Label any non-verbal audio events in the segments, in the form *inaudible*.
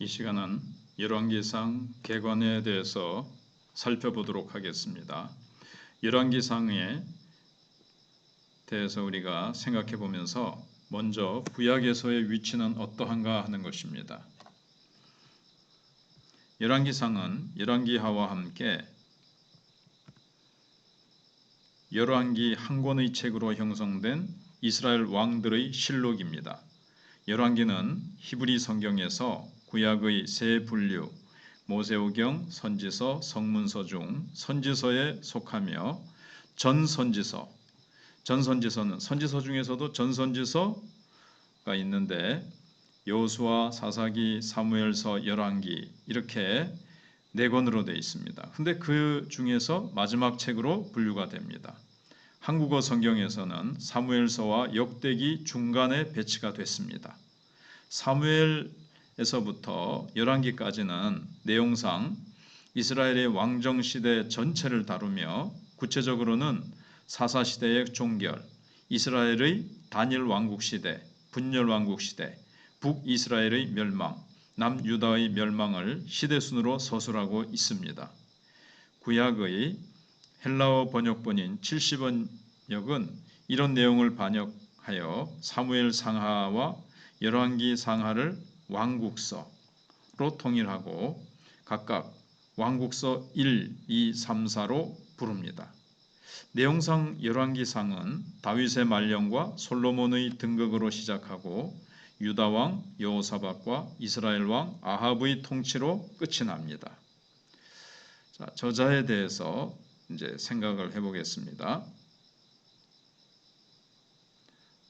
이 시간은 열왕기상 개관에 대해서 살펴보도록 하겠습니다. 열왕기상에 대해서 우리가 생각해 보면서 먼저 구약에서의 위치는 어떠한가 하는 것입니다. 열왕기상은 열왕기하와 함께 열왕기 한 권의 책으로 형성된 이스라엘 왕들의 실록입니다. 열왕기는 히브리 성경에서 구약의 세 분류 모세오경, 선지서, 성문서 중 선지서에 속하며 전선지서, 전선지서는 선지서 중에서도 전선지서가 있는데 여호수아, 사사기, 사무엘서, 열왕기 이렇게 네 권으로 되어 있습니다. 근데 그 중에서 마지막 책으로 분류가 됩니다. 한국어 성경에서는 사무엘서와 역대기 중간에 배치가 됐습니다. 사무엘 에서부터 열왕기까지는 내용상 이스라엘의 왕정 시대 전체를 다루며 구체적으로는 사사 시대의 종결, 이스라엘의 단일 왕국 시대, 분열 왕국 시대, 북이스라엘의 멸망, 남유다의 멸망을 시대 순으로 서술하고 있습니다. 구약의 헬라어 번역본인 70원역은 이런 내용을 반역하여 사무엘 상하와 열왕기 상하를 왕국서로 통일하고 각각 왕국서 1, 2, 3, 4로 부릅니다. 내용상 열왕기상은 다윗의 말년과 솔로몬의 등극으로 시작하고 유다 왕 여호사박과 이스라엘 왕 아합의 통치로 끝이 납니다. 자, 저자에 대해서 이제 생각을 해 보겠습니다.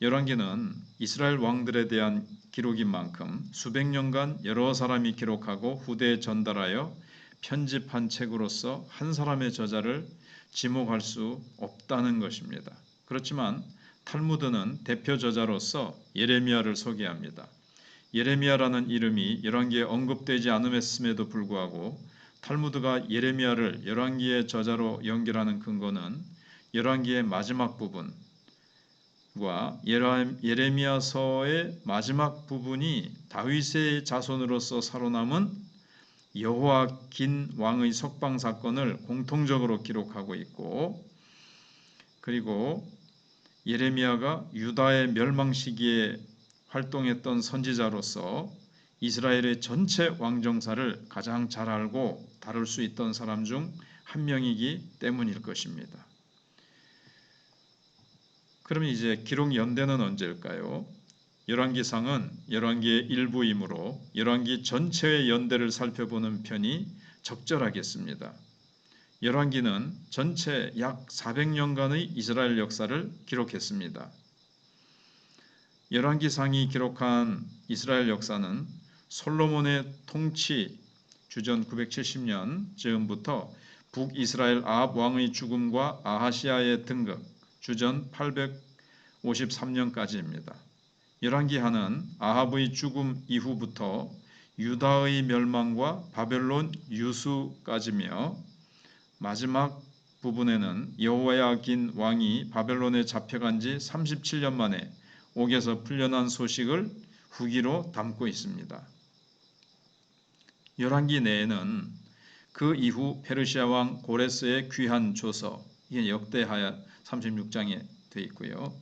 열왕기는 이스라엘 왕들에 대한 기록인 만큼 수백 년간 여러 사람이 기록하고 후대에 전달하여 편집한 책으로서 한 사람의 저자를 지목할 수 없다는 것입니다. 그렇지만 탈무드는 대표 저자로서 예레미야를 소개합니다. 예레미야라는 이름이 열왕기에 언급되지 않음에도 불구하고 탈무드가 예레미야를 열왕기의 저자로 연결하는 근거는 열왕기의 마지막 부분 과 예레미야서의 마지막 부분이 다윗의 자손으로서 살아남은 여호와긴 왕의 석방 사건을 공통적으로 기록하고 있고 그리고 예레미야가 유다의 멸망 시기에 활동했던 선지자로서 이스라엘의 전체 왕정사를 가장 잘 알고 다룰 수 있던 사람 중 한 명이기 때문일 것입니다. 그러면 이제 기록 연대는 언제일까요? 열왕기상은 열왕기의 일부이므로 열왕기 전체의 연대를 살펴보는 편이 적절하겠습니다. 열왕기는 전체 약 400년간의 이스라엘 역사를 기록했습니다. 열왕기상이 기록한 이스라엘 역사는 솔로몬의 통치 주전 970년 즈음부터 북이스라엘 아합 왕의 죽음과 아하시아의 등극 주전 853년까지입니다. 열왕기하는 아합의 죽음 이후부터 유다의 멸망과 바벨론 유수까지며 마지막 부분에는 여호야긴 왕이 바벨론에 잡혀간 지 37년 만에 옥에서 풀려난 소식을 후기로 담고 있습니다. 열왕기 내에는 그 이후 페르시아 왕 고레스의 귀한 조서, 이게 역대하야 36장에 되어 있고요.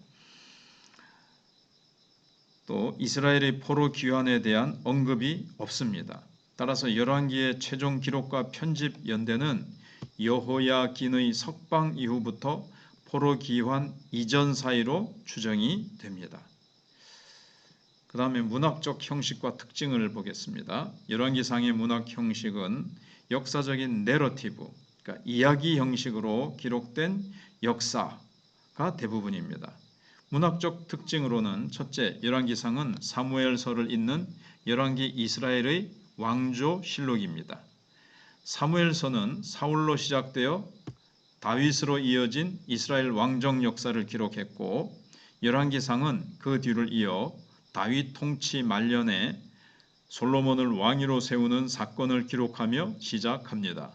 또 이스라엘의 포로 귀환에 대한 언급이 없습니다. 따라서 열왕기의 최종 기록과 편집 연대는 여호야긴의 석방 이후부터 포로 귀환 이전 사이로 추정이 됩니다. 그 다음에 문학적 형식과 특징을 보겠습니다. 열왕기상의 문학 형식은 역사적인 내러티브, 그러니까 이야기 형식으로 기록된 역사가 대부분입니다. 문학적 특징으로는 첫째, 열왕기상은 사무엘서를 잇는 열왕기 이스라엘의 왕조 실록입니다. 사무엘서는 사울로 시작되어 다윗으로 이어진 이스라엘 왕정 역사를 기록했고 열왕기상은 그 뒤를 이어 다윗 통치 말년에 솔로몬을 왕위로 세우는 사건을 기록하며 시작합니다.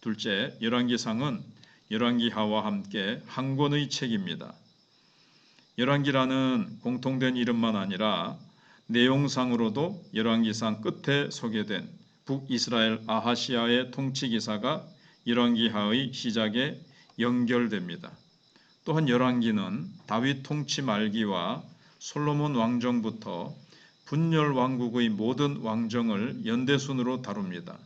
둘째, 열왕기상은 열왕기하와 함께 한 권의 책입니다. 열왕기라는 공통된 이름만 아니라 내용상으로도 열왕기상 끝에 소개된 북이스라엘 아하시아의 통치 기사가 열왕기하의 시작에 연결됩니다. 또한 열왕기는 다윗 통치 말기와 솔로몬 왕정부터 분열 왕국의 모든 왕정을 연대순으로 다룹니다.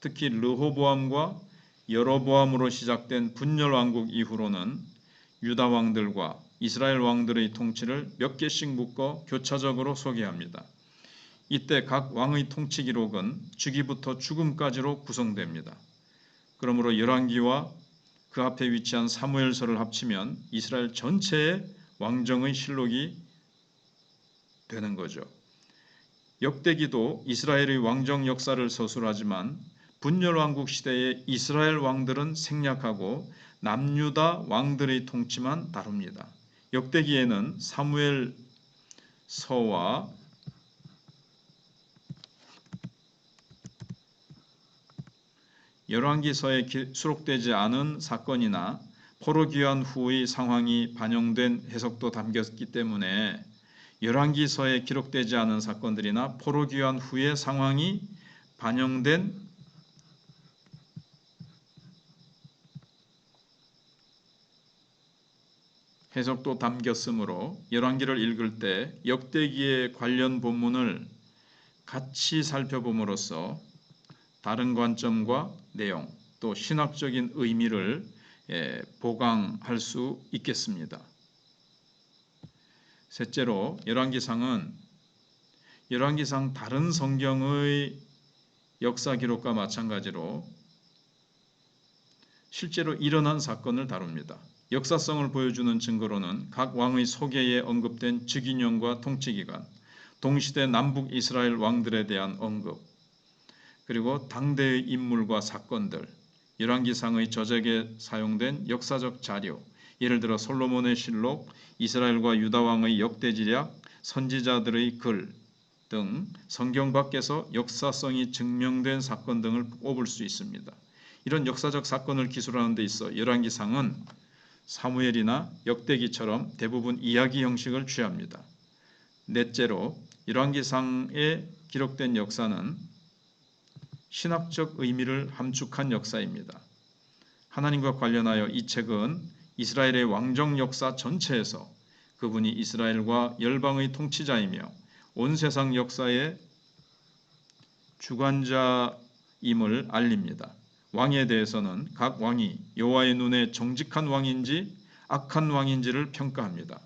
특히 르호보암과 여로보암으로 시작된 분열 왕국 이후로는 유다 왕들과 이스라엘 왕들의 통치를 몇 개씩 묶어 교차적으로 소개합니다. 이때 각 왕의 통치 기록은 주기부터 죽음까지로 구성됩니다. 그러므로 열왕기와 그 앞에 위치한 사무엘서를 합치면 이스라엘 전체의 왕정의 실록이 되는 거죠. 역대기도 이스라엘의 왕정 역사를 서술하지만 분열 왕국 시대의 이스라엘 왕들은 생략하고 남유다 왕들의 통치만 다룹니다. 역대기에는 사무엘 서와 열왕기서에 기- 수록되지 않은 사건이나 포로 귀환 후의 상황이 반영된 해석도 담겼기 때문에 열왕기서에 기록되지 않은 사건들이나 포로 귀환 후의 상황이 반영된 해석도 담겼으므로 열왕기를 읽을 때 역대기의 관련 본문을 같이 살펴봄으로써 다른 관점과 내용 또 신학적인 의미를 예, 보강할 수 있겠습니다. 셋째로 열왕기상은 열왕기상 다른 성경의 역사 기록과 마찬가지로 실제로 일어난 사건을 다룹니다. 역사성을 보여주는 증거로는 각 왕의 소개에 언급된 즉위년과 통치기간, 동시대 남북 이스라엘 왕들에 대한 언급, 그리고 당대의 인물과 사건들, 열왕기상의 저작에 사용된 역사적 자료, 예를 들어 솔로몬의 실록, 이스라엘과 유다 왕의 역대지략, 선지자들의 글 등 성경 밖에서 역사성이 증명된 사건 등을 꼽을 수 있습니다. 이런 역사적 사건을 기술하는 데 있어 열왕기상은 사무엘이나 역대기처럼 대부분 이야기 형식을 취합니다. 넷째로 열왕기상에 기록된 역사는 신학적 의미를 함축한 역사입니다. 하나님과 관련하여 이 책은 이스라엘의 왕정 역사 전체에서 그분이 이스라엘과 열방의 통치자이며 온 세상 역사의 주관자임을 알립니다. 왕에 대해서는 각 왕이 여호와의 눈에 정직한 왕인지 악한 왕인지를 평가합니다.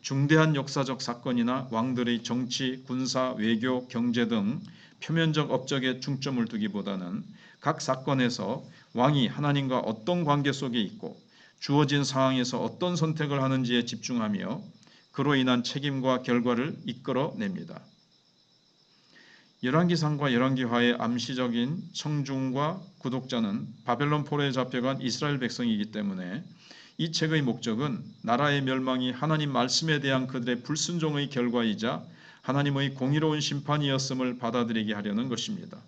중대한 역사적 사건이나 왕들의 정치, 군사, 외교, 경제 등 표면적 업적에 중점을 두기보다는 각 사건에서 왕이 하나님과 어떤 관계 속에 있고 주어진 상황에서 어떤 선택을 하는지에 집중하며 그로 인한 책임과 결과를 이끌어냅니다. 열왕기상과 열왕기화의 암시적인 청중과 구독자는 바벨론 포로에 잡혀간 이스라엘 백성이기 때문에 이 책의 목적은 나라의 멸망이 하나님 말씀에 대한 그들의 불순종의 결과이자 하나님의 공의로운 심판이었음을 받아들이게 하려는 것입니다.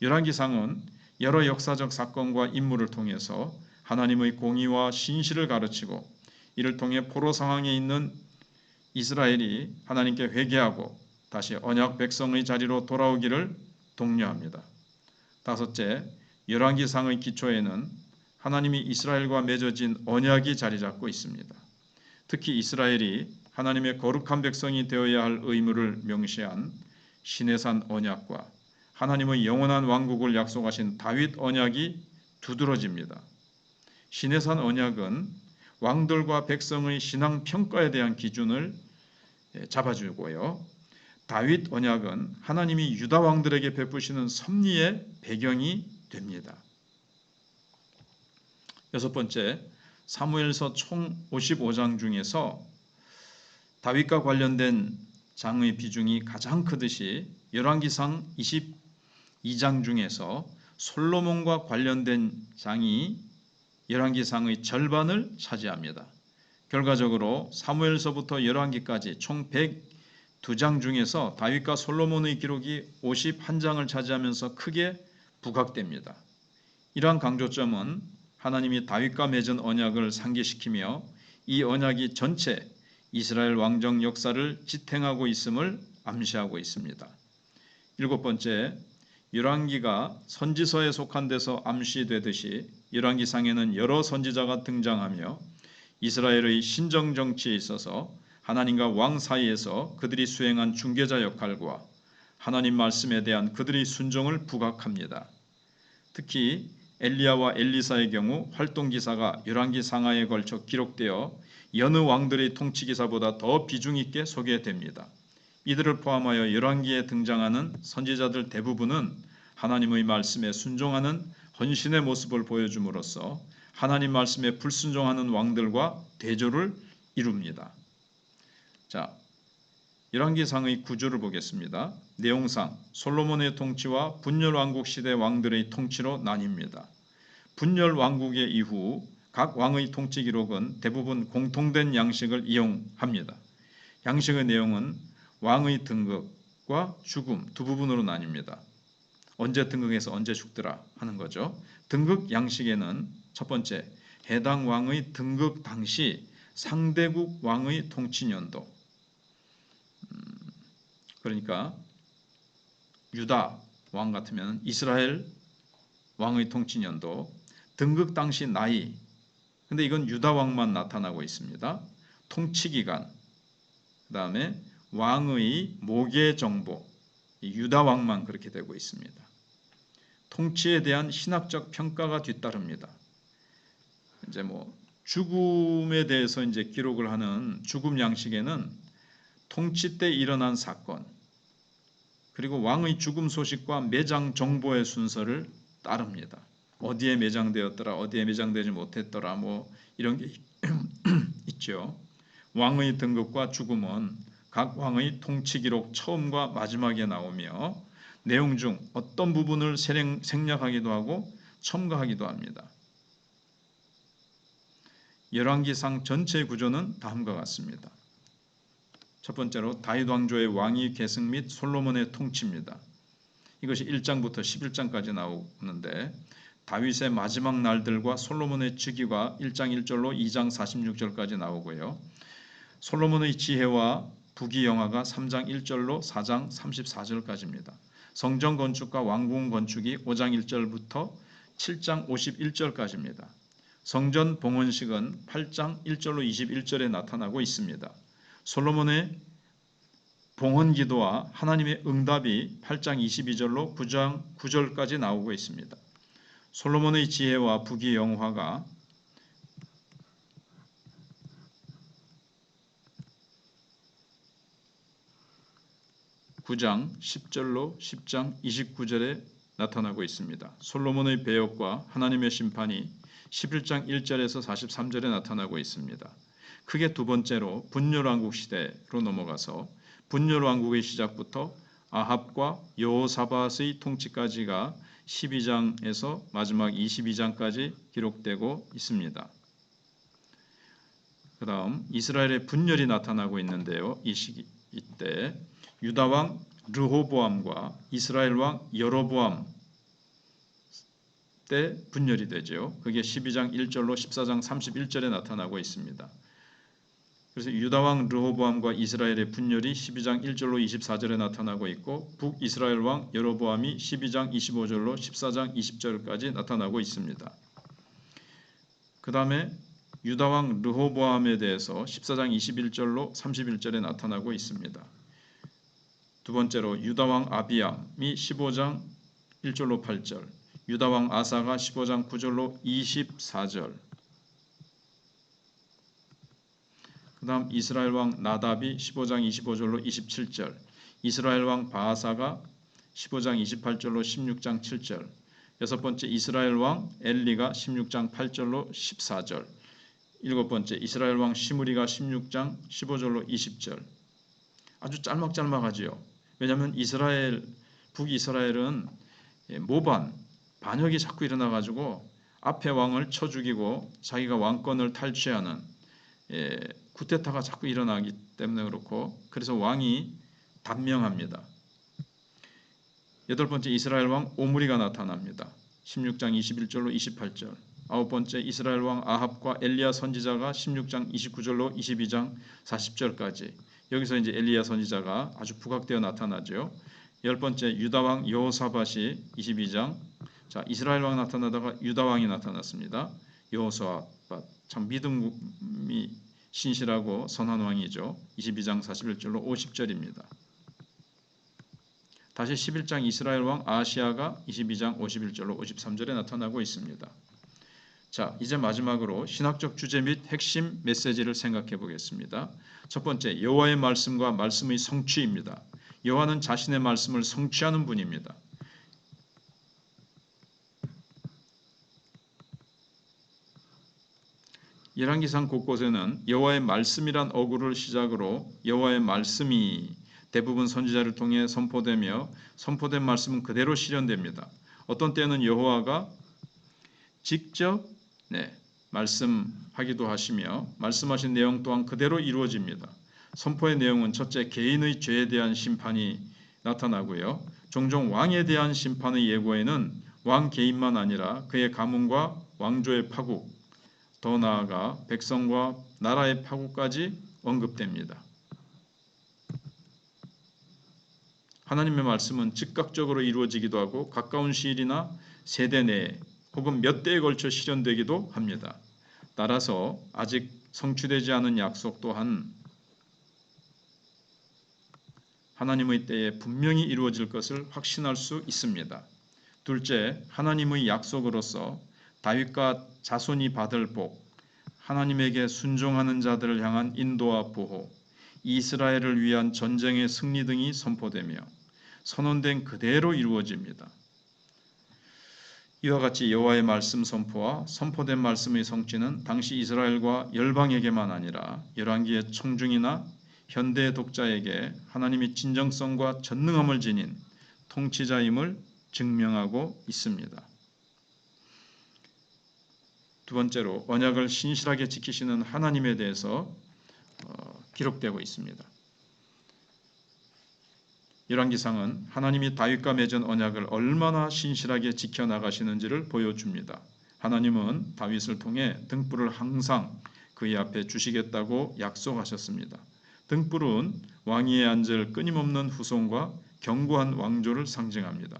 열왕기상은 여러 역사적 사건과 인물을 통해서 하나님의 공의와 신실을 가르치고 이를 통해 포로 상황에 있는 이스라엘이 하나님께 회개하고 다시 언약 백성의 자리로 돌아오기를 독려합니다. 다섯째, 열왕기상의 기초에는 하나님이 이스라엘과 맺어진 언약이 자리 잡고 있습니다. 특히 이스라엘이 하나님의 거룩한 백성이 되어야 할 의무를 명시한 시내산 언약과 하나님의 영원한 왕국을 약속하신 다윗 언약이 두드러집니다. 시내산 언약은 왕들과 백성의 신앙 평가에 대한 기준을 잡아주고요. 다윗 언약은 하나님이 유다 왕들에게 베푸시는 섭리의 배경이 됩니다. 여섯 번째, 사무엘서 총 55장 중에서 다윗과 관련된 장의 비중이 가장 크듯이 열왕기상 22장 중에서 솔로몬과 관련된 장이 열왕기상의 절반을 차지합니다. 결과적으로 사무엘서부터 열왕기까지 총 102장 중에서 다윗과 솔로몬의 기록이 51장을 차지하면서 크게 부각됩니다. 이러한 강조점은 하나님이 다윗과 맺은 언약을 상기시키며 이 언약이 전체 이스라엘 왕정 역사를 지탱하고 있음을 암시하고 있습니다. 일곱 번째, 열왕기가 선지서에 속한 데서 암시되듯이 열왕기상에는 여러 선지자가 등장하며 이스라엘의 신정 정치에 있어서 하나님과 왕 사이에서 그들이 수행한 중개자 역할과 하나님 말씀에 대한 그들의 순종을 부각합니다. 특히 엘리야와 엘리사의 경우 활동 기사가 열왕기 상하에 걸쳐 기록되어 여느 왕들의 통치 기사보다 더 비중 있게 소개됩니다. 이들을 포함하여 열왕기에 등장하는 선지자들 대부분은 하나님의 말씀에 순종하는 헌신의 모습을 보여줌으로써 하나님 말씀에 불순종하는 왕들과 대조를 이룹니다. 자, 열왕기상의 구조를 보겠습니다. 내용상 솔로몬의 통치와 분열 왕국 시대 왕들의 통치로 나뉩니다. 분열 왕국의 이후 각 왕의 통치 기록은 대부분 공통된 양식을 이용합니다. 양식의 내용은 왕의 등극과 죽음 두 부분으로 나뉩니다. 언제 등극해서 언제 죽더라 하는 거죠. 등극 양식에는 첫 번째 해당 왕의 등극 당시 상대국 왕의 통치 음, 그러니까 유다 왕 같으면 이스라엘 왕의 통치 연도 등극 당시 나이 근데 이건 유다 왕만 나타나고 있습니다. 통치 기간 그다음에 왕의 모계 정보 유다 왕만 그렇게 되고 있습니다. 통치에 대한 신학적 평가가 뒤따릅니다. 이제 뭐 죽음에 대해서 이제 기록을 하는 죽음 양식에는 통치 때 일어난 사건 그리고 왕의 죽음 소식과 매장 정보의 순서를 따릅니다. 어디에 매장되었더라, 어디에 매장되지 못했더라, 뭐 이런 게 *clears throat* 있죠. 왕의 등급과 죽음은 각 왕의 통치 기록 처음과 마지막에 나오며 내용 중 어떤 부분을 생략하기도 하고 첨가하기도 합니다. 열왕기상 전체 구조는 다음과 같습니다. 첫 번째로 다윗 왕조의 왕위 계승 및 솔로몬의 통치입니다. 이것이 1장부터 11장까지 나오는데 다윗의 마지막 날들과 솔로몬의 즉위가 1장 1절로 2장 46절까지 나오고요. 솔로몬의 지혜와 부귀영화가 3장 1절로 4장 34절까지입니다. 성전 건축과 왕궁 건축이 5장 1절부터 7장 51절까지입니다. 성전 봉헌식은 8장 1절로 21절에 나타나고 있습니다. 솔로몬의 봉헌 기도와 하나님의 응답이 8장 22절로 9장 9절까지 나오고 있습니다. 솔로몬의 지혜와 부귀 영화가 9장 10절로 10장 29절에 나타나고 있습니다. 솔로몬의 배역과 하나님의 심판이 11장 1절에서 43절에 나타나고 있습니다. 크게 두 번째로 분열왕국 시대로 넘어가서 분열왕국의 시작부터 아합과 여호사밧의 통치까지가 12장에서 마지막 22장까지 기록되고 있습니다. 그 다음 이스라엘의 분열이 나타나고 있는데요. 이 시기 이때 유다 왕 르호보암과 이스라엘 왕 여로보암 때 분열이 되죠. 그게 12장 1절로 14장 31절에 나타나고 있습니다. 그래서 유다 왕 르호보암과 이스라엘의 분열이 12장 1절로 24절에 나타나고 있고 북이스라엘 왕 여로보암이 12장 25절로 14장 20절까지 나타나고 있습니다. 그 다음에 유다 왕 르호보암에 대해서 14장 21절로 31절에 나타나고 있습니다. 두 번째로 유다 왕 아비암이 15장 1절로 8절, 유다 왕 아사가 15장 9절로 24절. 그 다음 이스라엘 왕 나답이 15장 25절로 27절, 이스라엘 왕 바하사가 15장 28절로 16장 7절. 여섯 번째 이스라엘 왕 엘리가 16장 8절로 14절. 일곱 번째 이스라엘 왕 시므리가 16장 15절로 20절. 아주 짤막짤막하지요. 왜냐하면 이스라엘 북이스라엘은 예, 모반 반역이 자꾸 일어나 가지고 앞에 왕을 쳐 죽이고 자기가 왕권을 탈취하는 예, 쿠데타가 자꾸 일어나기 때문에 그렇고 그래서 왕이 단명합니다. 여덟 번째 이스라엘 왕 오므리가 나타납니다. 16장 21절로 28절. 아홉 번째 이스라엘 왕 아합과 엘리야 선지자가 16장 29절로 22장 40절까지. 여기서 이제 엘리야 선지자가 아주 부각되어 나타나죠. 열 번째 유다 왕 여호사밧이 22장 자 이스라엘 왕 나타나다가 유다 왕이 나타났습니다. 여호사밧 참 믿음이 신실하고 선한 왕이죠. 22장 41절로 50절입니다. 다시 11장 이스라엘 왕 아시아가 22장 51절로 53절에 나타나고 있습니다. 자, 이제 마지막으로 신학적 주제 및 핵심 메시지를 생각해 보겠습니다. 첫 번째, 여호와의 말씀과 말씀의 성취입니다. 여호와는 자신의 말씀을 성취하는 분입니다. 열왕기상 곳곳에는 여호와의 말씀이란 어구를 시작으로 여호와의 말씀이 대부분 선지자를 통해 선포되며 선포된 말씀은 그대로 실현됩니다. 어떤 때는 여호와가 직접 네, 말씀하기도 하시며 말씀하신 내용 또한 그대로 이루어집니다. 선포의 내용은 첫째 개인의 죄에 대한 심판이 나타나고요. 종종 왕에 대한 심판의 예고에는 왕 개인만 아니라 그의 가문과 왕조의 파국, 더 나아가 백성과 나라의 파국까지 언급됩니다. 하나님의 말씀은 즉각적으로 이루어지기도 하고 가까운 시일이나 세대 내에 혹은 몇 대에 걸쳐 실현되기도 합니다. 따라서 아직 성취되지 않은 약속 또한 하나님의 때에 분명히 이루어질 것을 확신할 수 있습니다. 둘째, 하나님의 약속으로서 다윗과 자손이 받을 복, 하나님에게 순종하는 자들을 향한 인도와 보호, 이스라엘을 위한 전쟁의 승리 등이 선포되며 선언된 그대로 이루어집니다. 이와 같이 여호와의 말씀 선포와 선포된 말씀의 성취는 당시 이스라엘과 열방에게만 아니라 열왕기의 청중이나 현대 독자에게 하나님이 진정성과 전능함을 지닌 통치자임을 증명하고 있습니다. 두 번째로 언약을 신실하게 지키시는 하나님에 대해서 어, 기록되고 있습니다. 열왕기상은 하나님이 다윗과 맺은 언약을 얼마나 신실하게 지켜 나가시는지를 보여줍니다. 하나님은 다윗을 통해 등불을 항상 그의 앞에 주시겠다고 약속하셨습니다. 등불은 왕위에 앉을 끊임없는 후손과 견고한 왕조를 상징합니다.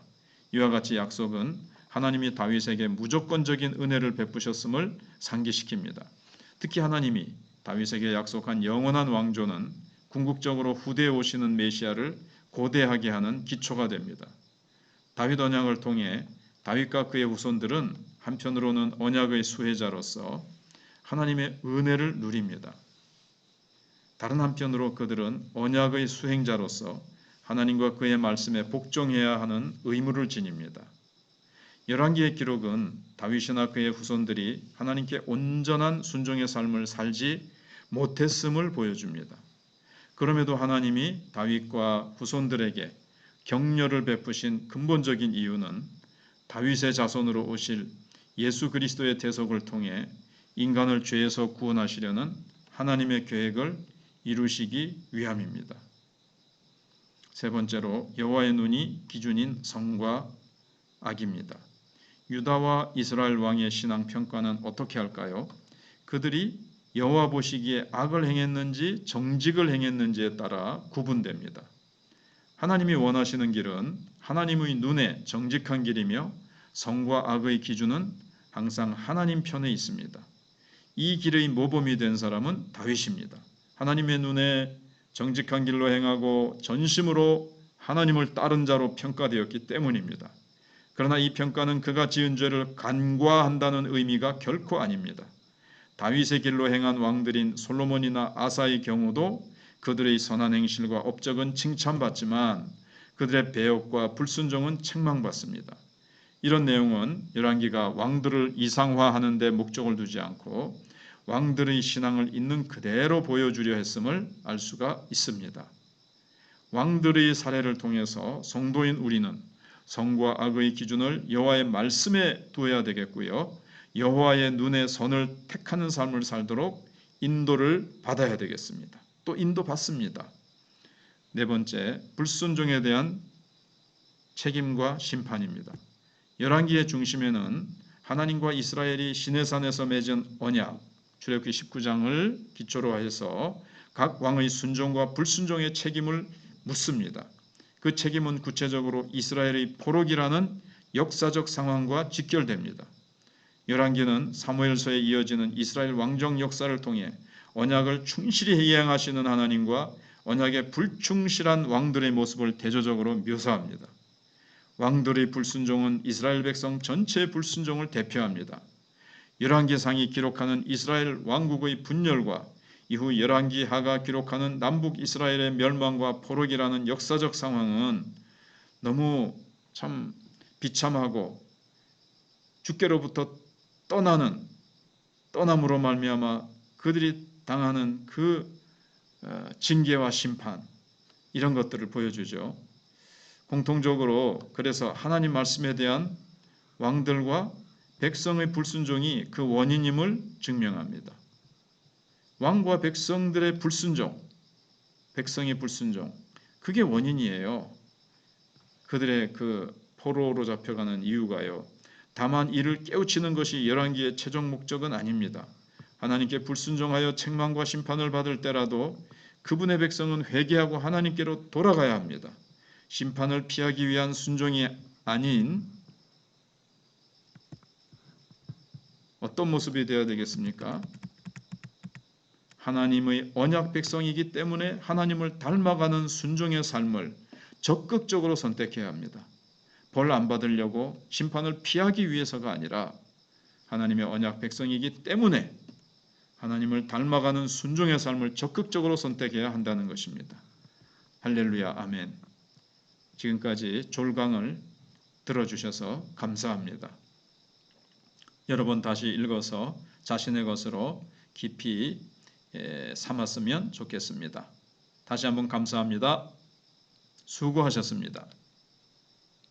이와 같이 약속은 하나님이 다윗에게 무조건적인 은혜를 베푸셨음을 상기시킵니다. 특히 하나님이 다윗에게 약속한 영원한 왕조는 궁극적으로 후대에 오시는 메시아를 고대하게 하는 기초가 됩니다. 다윗 언약을 통해 다윗과 그의 후손들은 한편으로는 언약의 수혜자로서 하나님의 은혜를 누립니다. 다른 한편으로 그들은 언약의 수행자로서 하나님과 그의 말씀에 복종해야 하는 의무를 지닙니다. 열왕기의 기록은 다윗이나 그의 후손들이 하나님께 온전한 순종의 삶을 살지 못했음을 보여줍니다. 그럼에도 하나님이 다윗과 후손들에게 격려를 베푸신 근본적인 이유는 다윗의 자손으로 오실 예수 그리스도의 대속을 통해 인간을 죄에서 구원하시려는 하나님의 계획을 이루시기 위함입니다. 세 번째로 여호와의 눈이 기준인 성과 악입니다. 유다와 이스라엘 왕의 신앙 평가는 어떻게 할까요? 그들이 여호와 보시기에 악을 행했는지 정직을 행했는지에 따라 구분됩니다. 하나님이 원하시는 길은 하나님의 눈에 정직한 길이며 성과 악의 기준은 항상 하나님 편에 있습니다. 이 길의 모범이 된 사람은 다윗입니다. 하나님의 눈에 정직한 길로 행하고 전심으로 하나님을 따른 자로 평가되었기 때문입니다. 그러나 이 평가는 그가 지은 죄를 간과한다는 의미가 결코 아닙니다. 다윗의 길로 행한 왕들인 솔로몬이나 아사의 경우도 그들의 선한 행실과 업적은 칭찬받지만 그들의 배역과 불순종은 책망받습니다. 이런 내용은 열왕기가 왕들을 이상화하는 데 목적을 두지 않고 왕들의 신앙을 있는 그대로 보여주려 했음을 알 수가 있습니다. 왕들의 사례를 통해서 성도인 우리는 성과 악의 기준을 여호와의 말씀에 두어야 되겠고요. 여호와의 눈에 선을 택하는 삶을 살도록 인도를 받아야 되겠습니다. 또 인도 받습니다. 네 번째, 불순종에 대한 책임과 심판입니다. 열왕기의 중심에는 하나님과 이스라엘이 시내산에서 맺은 언약, 출애굽기 19장을 기초로 해서 각 왕의 순종과 불순종의 책임을 묻습니다. 그 책임은 구체적으로 이스라엘의 포록이라는 역사적 상황과 직결됩니다. 열왕기는 사무엘서에 이어지는 이스라엘 왕정 역사를 통해 언약을 충실히 이행하시는 하나님과 언약에 불충실한 왕들의 모습을 대조적으로 묘사합니다. 왕들의 불순종은 이스라엘 백성 전체의 불순종을 대표합니다. 열왕기상이 기록하는 이스라엘 왕국의 분열과 이후 열왕기 하가 기록하는 남북 이스라엘의 멸망과 포록이라는 역사적 상황은 너무 참 비참하고 주께로부터 떠나는 떠남으로 말미암아 그들이 당하는 그 어, 징계와 심판 이런 것들을 보여주죠. 공통적으로 그래서 하나님 말씀에 대한 왕들과 백성의 불순종이 그 원인임을 증명합니다. 왕과 백성들의 불순종, 백성의 불순종, 그게 원인이에요. 그들의 그 포로로 잡혀가는 이유가요. 다만 이를 깨우치는 것이 열왕기의 최종 목적은 아닙니다. 하나님께 불순종하여 책망과 심판을 받을 때라도 그분의 백성은 회개하고 하나님께로 돌아가야 합니다. 심판을 피하기 위한 순종이 아닌 어떤 모습이 되어야 되겠습니까? 하나님의 언약 백성이기 때문에 하나님을 닮아가는 순종의 삶을 적극적으로 선택해야 합니다. 벌 안 받으려고 심판을 피하기 위해서가 아니라 하나님의 언약 백성이기 때문에 하나님을 닮아가는 순종의 삶을 적극적으로 선택해야 한다는 것입니다. 할렐루야 아멘. 지금까지 졸강을 들어주셔서 감사합니다. 여러 번 다시 읽어서 자신의 것으로 깊이 에, 삼았으면 좋겠습니다. 다시 한번 감사합니다. 수고하셨습니다.